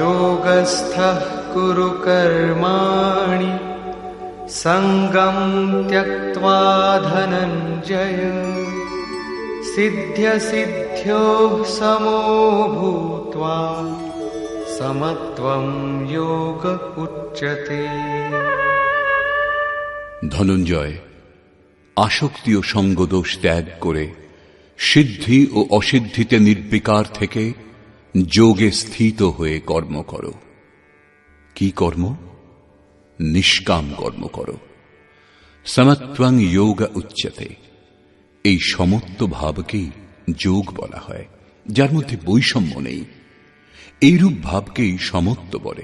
योगस्थः कुरु कर्माणि सङ्गं त्यक्त्वा धनञ्जय सिद्ध्यसिद्ध्योः समो भूत्वा समत्वं योग उच्यते ধনঞ্জয় আসক্তি ও সঙ্গদোষ ত্যাগ করে সিদ্ধি ও অসিদ্ধিতে নির্বিকার থেকে যোগে স্থিত হয়ে কর্ম করো। কি কর্ম? নিষ্কাম কর্ম করো। সমত্বং যোগ উচ্চতে। এই সমত্ব ভাবকেই যোগ বলা হয়, যার মধ্যে বৈষম্য নেই। এইরূপ ভাবকেই সমত্ব বলে।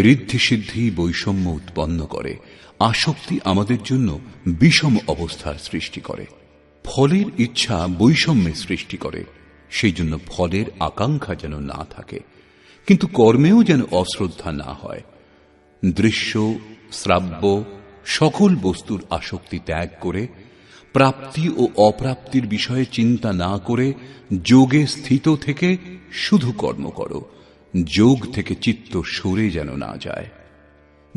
ঋদ্ধি সিদ্ধি বৈষম্য উৎপন্ন করে, আসক্তি আমাদের জন্য বিষম অবস্থার সৃষ্টি করে। ফলের ইচ্ছা বৈষম্যের সৃষ্টি করে। সেই জন্য ফলের আকাঙ্ক্ষা যেন না থাকে, কিন্তু কর্মেও যেন অশ্রদ্ধা না হয়। দৃশ্য, শ্রাব্য, সকল বস্তুর আসক্তি ত্যাগ করে, প্রাপ্তি ও অপ্রাপ্তির বিষয়ে চিন্তা না করে যোগে স্থিত থেকে শুধু কর্ম করো। যোগ থেকে চিত্ত সরে যেন না যায়।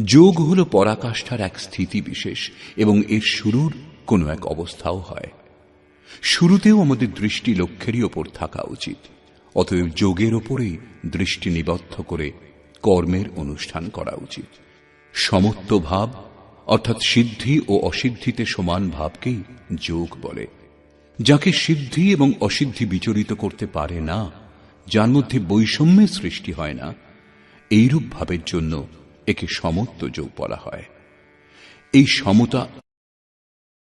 যোগ হল পরাকাষ্ঠার এক স্থিতি বিশেষ এবং এর শুরুর কোনো এক অবস্থাও হয়। শুরুতেও আমাদের দৃষ্টি লক্ষ্যেরই ওপর থাকা উচিত। অতএব যোগের ওপরেই দৃষ্টি নিবদ্ধ করে কর্মের অনুষ্ঠান করা উচিত। সমত্ব ভাব, অর্থাৎ সিদ্ধি ও অসিদ্ধিতে সমান ভাবকেই যোগ বলে। যাকে সিদ্ধি এবং অসিদ্ধি বিচরিত করতে পারে না, যার মধ্যে বৈষম্যের সৃষ্টি হয় না, এইরূপ ভাবের জন্য একে সমত্ব যোগ বলা হয়। এই সমতা